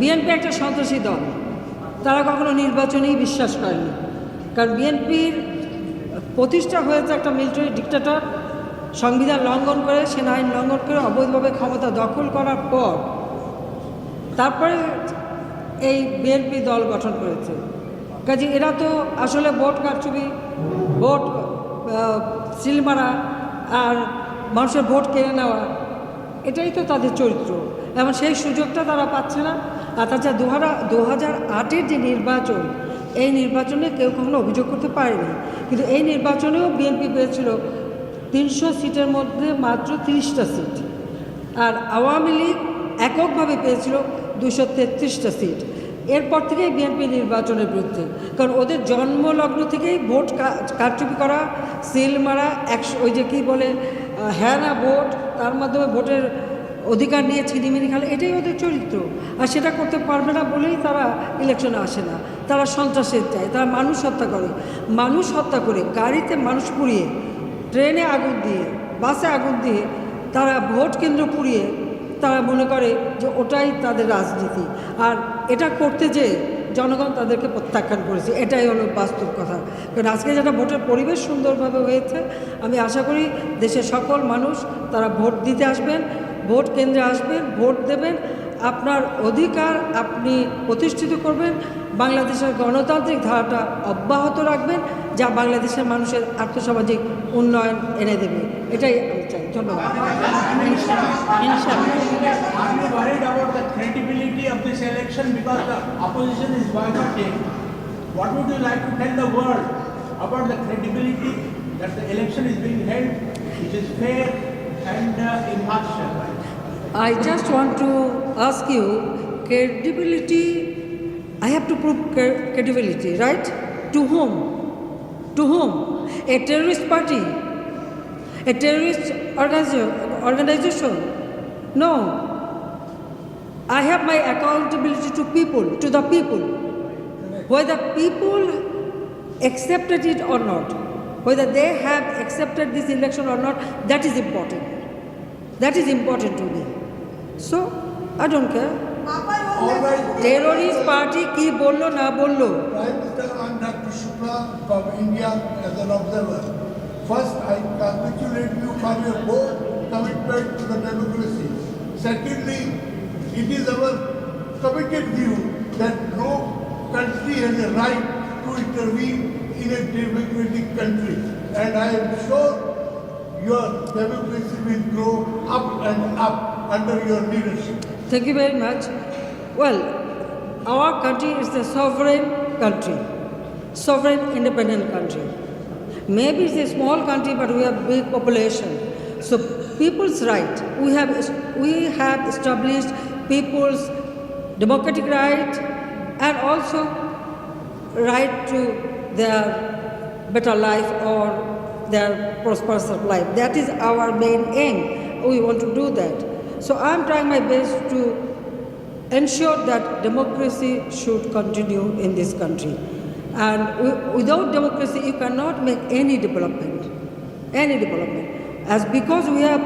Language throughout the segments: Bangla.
বিএনপি একটা সন্ত্রাসী দল। তারা কখনো নির্বাচনেই বিশ্বাস করেনি। কারণ বিএনপির প্রতিষ্ঠা হয়েছে একটা মিলিটারি ডিক্টেটর সংবিধান লঙ্ঘন করে, সেনা আইন লঙ্ঘন করে, অবৈধভাবে ক্ষমতা দখল করার পর তারপরে এই বিএনপি দল গঠন করেছে। কাজে এরা তো আসলে ভোট কারচুপি ভোট সিল মারা আর মানুষের ভোট কেড়ে নেওয়া, এটাই তো তাদের চরিত্র। এবং সেই সুযোগটা তারা পাচ্ছে না। আর তাছাড়া দু হাজার দু হাজার আটের যে নির্বাচন, এই নির্বাচনে কেউ কখনো অভিযোগ করতে পারেনি। কিন্তু এই নির্বাচনেও বিএনপি পেয়েছিল তিনশো সিটের মধ্যে মাত্র তিরিশটা সিট। আর আওয়ামী লীগ এককভাবে পেয়েছিল দুশো তেত্রিশটা সিট। এরপর থেকেই বিএনপি নির্বাচনের বিরুদ্ধে। কারণ ওদের জন্মলগ্ন থেকেই ভোট কারচুপি করা সিল মারা একশো ওই যে কী বলে আহ, হ্যাঁ না ভোট তার মাধ্যমে ভোটের অধিকার নিয়ে ছিনিমিনি খেলে এটাই ওদের চরিত্র। আর সেটা করতে পারবে না বলেই তারা ইলেকশনে আসে না। তারা সন্ত্রাসের চায় তারা মানুষ হত্যা করে। মানুষ হত্যা করে গাড়িতে মানুষ পুড়িয়ে ট্রেনে আগুন দিয়ে বাসে আগুন দিয়ে তারা ভোট কেন্দ্র পুড়িয়ে তারা মনে করে যে ওটাই তাদের রাজনীতি। আর এটা করতে যে জনগণ তাদেরকে প্রত্যাখ্যান করেছে, এটাই হলো বাস্তব কথা। কারণ আজকে যেটা ভোটের পরিবেশ সুন্দরভাবে হয়েছে, আমি আশা করি দেশের সকল মানুষ তারা ভোট দিতে আসবেন, ভোট কেন্দ্রে আসবেন, ভোট দেবেন। আপনার অধিকার আপনি প্রতিষ্ঠিত করবেন, বাংলাদেশের গণতান্ত্রিক ধারাটা অব্যাহত রাখবেন, যা বাংলাদেশের মানুষের আর্থসামাজিক উন্নয়ন এনে দেবে। এটাই আমি চাই। ধন্যবাদ Are you worried about the credibility of this election because the opposition is boycotting? What would you like to tell the world about the credibility that the election is being held, which is fair and uh, impartial? I just want to ask you credibility. I have to prove cre- credibility, right? To whom? To whom? A terrorist party? A terrorist organiza- organization? No. I have my accountability to people, to the people. Whether people accepted it or not, whether they have accepted this election or not, that is important. That is important to me. So, I don't care. Terrorist party কি বলল না বলল Prime Minister, Dr. Shukla from India as an observer. First, I congratulate you for your bold commitment to the democracy. Secondly, it is our committed view that no country has a right to intervene in a democratic country. And I am sure your democracy will grow up and up under your leadership. Thank you very much. Well, our country is a sovereign country, sovereign independent country. Maybe it's a small country, but we have big population. So people's right, we have we have established people's democratic right and also right to their better life or their prosperous life. That is our main aim. We want to do that. So I'm trying my best to ensure that democracy should continue in this country. And wi- without democracy, you cannot make any development. Any development. As because we have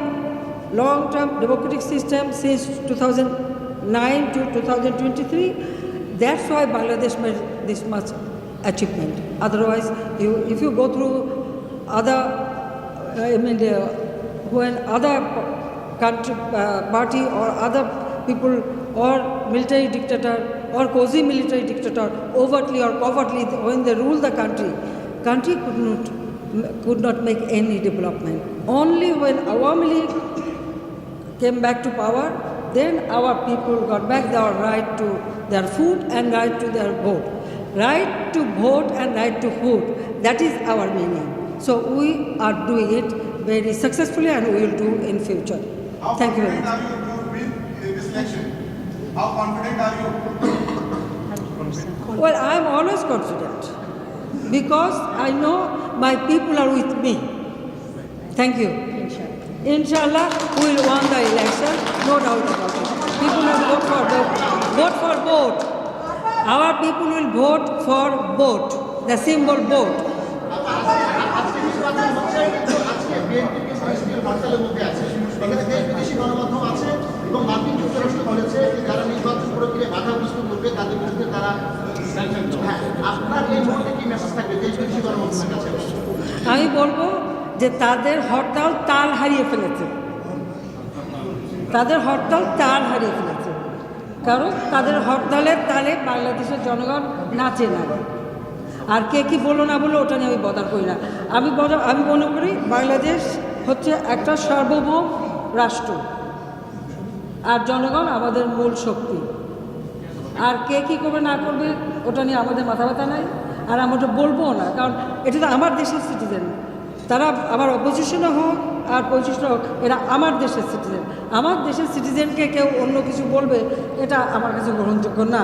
long-term democratic system since 2009 to 2023, that's why Bangladesh made this much achievement. Otherwise, you, if you go through other, uh, I mean, when other country, uh, party or other people or military dictator or quasi-military dictator overtly or covertly when they rule the country, country could not could not make any development. Only when Awami League came back to power, then our people got back their right to their food and right to their vote. Right to vote and right to food. That is our meaning. So we are doing it very successfully and we will do in future. How Thank you very confident much. are you to win this election? How confident? Well, I am always confident because I know my people are with me. Thank you. Inshallah, we will win the election, no doubt about it. People will vote for the vote for vote. Our people will vote for vote, the symbol vote. নির্বাচন হচ্ছে কিন্তু আজকে বিএনপি কিন্তু নিষ্ক্রিয় হরতালের মধ্যে আছে এখানে দেশ বিদেশি গণমাধ্যম আছে এবং মার্কিন যুক্তরাষ্ট্র বলেছে যে যারা নির্বাচন প্রক্রিয়ায় বাধাগ্রস্ত করবে তাদের বিরুদ্ধে তারা হ্যাঁ আপনার এই মুহূর্তে কি মেসেজ থাকবে দেশ বিদেশি গণমাধ্যমের কাছে আমি বলব যে তাদের হরতাল তাল হারিয়ে ফেলেছে। তাদের হরতাল তাল হারিয়ে ফেলেছে। কারণ তাদের হরতালের তালে বাংলাদেশের জনগণ নাচে না। আর কে কি বলল না বলল, ওটা নিয়ে আমি বদার করি না। আমি আমি মনে করি বাংলাদেশ হচ্ছে একটা সার্বভৌম রাষ্ট্র। আর জনগণ আমাদের মূল শক্তি। আর কে কী করবে না করবে, ওটা নিয়ে আমাদের মাথা ব্যথা নাই, আর আমরা ওটা বলব না, কারণ এটা তো আমার দেশের সিটিজেন তারা আমার অপোজিশনও হোক, আর পজিশন হোক, এরা আমার দেশের সিটিজেন আমার দেশের সিটিজেনকে কেউ অন্য কিছু বলবে, এটা আমার কাছে গ্রহণযোগ্য না।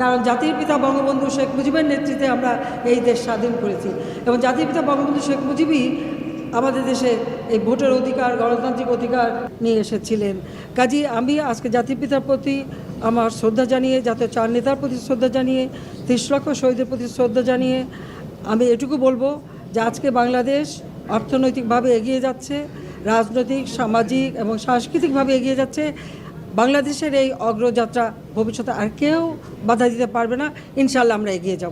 কারণ জাতির পিতা বঙ্গবন্ধু শেখ মুজিবের নেতৃত্বে আমরা এই দেশ স্বাধীন করেছি। এবং জাতির পিতা বঙ্গবন্ধু শেখ মুজিবই আমাদের দেশে এই ভোটের অধিকার, গণতান্ত্রিক অধিকার নিয়ে এসেছিলেন। কাজী আমি আজকে জাতির পিতার প্রতি আমার শ্রদ্ধা জানিয়ে জাতীয় চার নেতার প্রতি শ্রদ্ধা জানিয়ে, তিরিশ লক্ষ শহীদের প্রতি শ্রদ্ধা জানিয়ে আমি এটুকু বলব যে আজকে বাংলাদেশ অর্থনৈতিকভাবে এগিয়ে যাচ্ছে, রাজনৈতিক, সামাজিক এবং সাংস্কৃতিকভাবে এগিয়ে যাচ্ছে। বাংলাদেশের এই অগ্রযাত্রা ভবিষ্যতে আর কেউ বাধা দিতে পারবে না। ইনশাল্লাহ আমরা এগিয়ে যাব।